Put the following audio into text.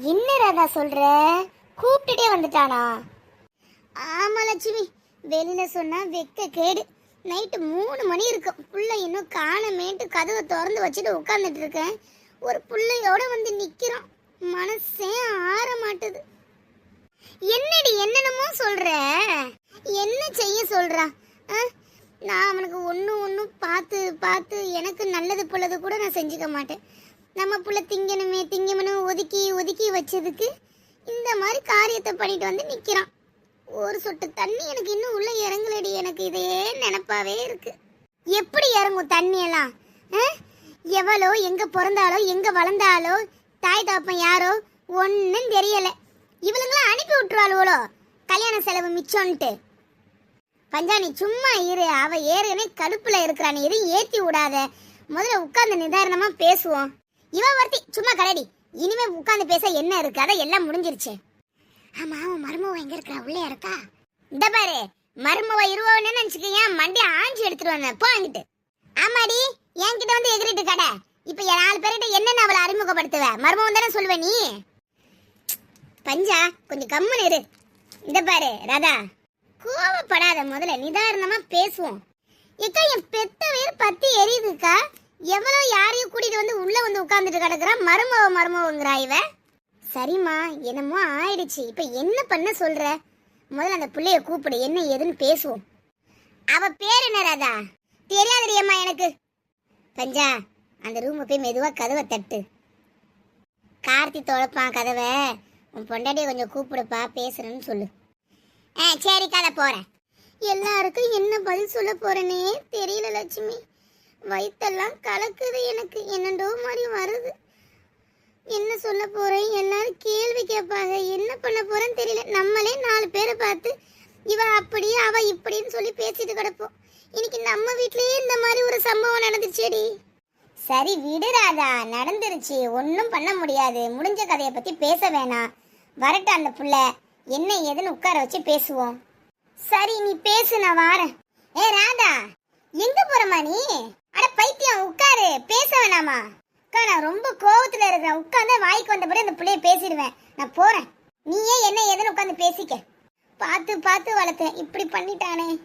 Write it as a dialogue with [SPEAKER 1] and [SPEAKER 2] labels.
[SPEAKER 1] என்ன ராதா சொல்ற? கூப்பிட்டுட்டே வந்துட்டானா? ஆமா லட்சுமி. வெளியில சொன்னா வெக்க கேடு. நைட்டு மூணு மணி இருக்கும். புள்ள இன்னும் காணமேட்டு கதவை திறந்து வச்சுட்டு உட்காந்துட்டு இருக்கேன். ஒரு புள்ளையோட வந்து நிக்கிறான். மனசே ஆற மாட்டுது. என்னடி என்னென்னமோ சொல்ற? என்ன செய்ய சொல்றா? ஆ? நான் அவனுக்கு ஒன்று ஒன்றும் பார்த்து பார்த்து எனக்கு நல்லது புள்ளது கூட நான் செஞ்சுக்க மாட்டேன். நம்ம புள்ள திங்கணுமே திங்கணுமே ஒதுக்கி ஒதுக்கி வச்சதுக்கு இந்த மாதிரி காரியத்தை பண்ணிட்டு வந்து நிற்கிறான் ஒரு சொட்டு தண்ணி எனக்கு இன்னும் உள்ள இறங்கலடி. எனக்கு இதே நினப்பாவே இருக்கு. எப்படி இறங்கும் தண்ணி எல்லாம் எவளோ எங்க பிறந்தாலோ எங்க வளர்ந்தாலோ தாய் தாப்பன் யாரோ ஒன்றும் தெரியல. இவளுங்களாம் அனுப்பி விட்டுருவாளுவளோ? கல்யாண செலவு மிச்சம்ன்ட்டு. பஞ்சானி சும்மா இரு. அவ ஏற்கனவே கடுப்புல இருக்கிறான் எதையும் ஏத்தி விடாத. முதல்ல உட்கார்ந்து நிதானமா பேசுவோம். இவ ஒருத்தி சும்மா கடடி இனிமே உட்காந்து பேச என்ன இருக்கு? அதான் எல்லாம் முடிஞ்சிருச்சு. ஆமா அவன் மருமவ எங்க இருக்கா? உள்ளே இருக்கா? இந்த பாரு மருமவ இருவோன்னு நினைச்சுக்க மண்டி ஆஞ்சி எடுத்துட்டு வந்தேன். போ அங்கிட்டு. ஆமாடி என்கிட்ட வந்து எகிரிட்டு கடை. இப்ப என் நாலு பேர்கிட்ட என்னென்ன அவளை அறிமுகப்படுத்துவ? மருமவன் தானே சொல்லுவ நீ? பஞ்சா கொஞ்சம் கம்முன்னு இரு. இந்த பாரு ராதா. கோவப்படாத முதல்ல நிதாரணமா பேசுவோம். இக்கா என் பெத்த வேறு பத்தி எரியுதுக்கா? எவ்வளவு யாரையும் கூட்டிட்டு வந்து உள்ள வந்து உட்கார்ந்துட்டு கிடக்குறா? மருமவ மருமவங்கிறா இவ. சரிம்மா என்னமோ ஆயிடுச்சு. இப்ப என்ன பண்ண சொல்ற? முதல்ல அந்த பிள்ளைய கூப்பிடு என்ன ஏதுன்னு பேசுவோம். அவ பேர் என்ன ராதா? தெரியாதுடியம்மா எனக்கு? பஞ்சா அந்த ரூம் போய் மெதுவா கதவை தட்டு. கார்த்தி தொலைப்பான் கதவை. உன் பொண்டாட்டியை கொஞ்சம் கூப்பிடுப்பா பேசுறேன்னு சொல்லு. ஆ சரி கதை போறேன். எல்லாருக்கும் என்ன பதில் சொல்ல போறேனே? தெரியல லட்சுமி. வயிற்றெல்லாம் கலக்குது எனக்கு. என்னண்டோ மாதிரி வருது. என்ன சொல்ல போகிறேன் எல்லாரும் கேள்வி கேட்பாங்க. என்ன பண்ண போகிறேன்னு தெரியல. நம்மளே நாலு பேரை பார்த்து இவ அப்படி அவ இப்படின்னு சொல்லி பேசிட்டு கிடப்போம். இன்னைக்கு நம்ம வீட்லயே இந்த மாதிரி ஒரு சம்பவம் நடந்துச்சேடி சரி விடுறாதா நடந்துருச்சு. ஒன்றும் பண்ண முடியாது. முடிஞ்ச கதையை பற்றி பேச வேணாம். வரட்டும் அந்த புள்ள. என்ன ஏதுன்னு உட்கார வச்சு பேசுவோம். சரி நீ பேசு. நான் வாரேன். ஏ ராதா எங்க போறமா நீ அட பைத்தியம் உட்காரு பேச வேணாமா அக்கா நான் ரொம்ப கோவத்துல இருக்கிறேன். உட்காந்து வாய்க்கு வந்தபடி அந்த புள்ளைய பேசிடுவேன். நான் போறேன். நீயே என்ன ஏதுன்னு உட்காந்து பேசிக்க. பார்த்து பார்த்து வளர்த்தேன். இப்படி பண்ணிட்டானே.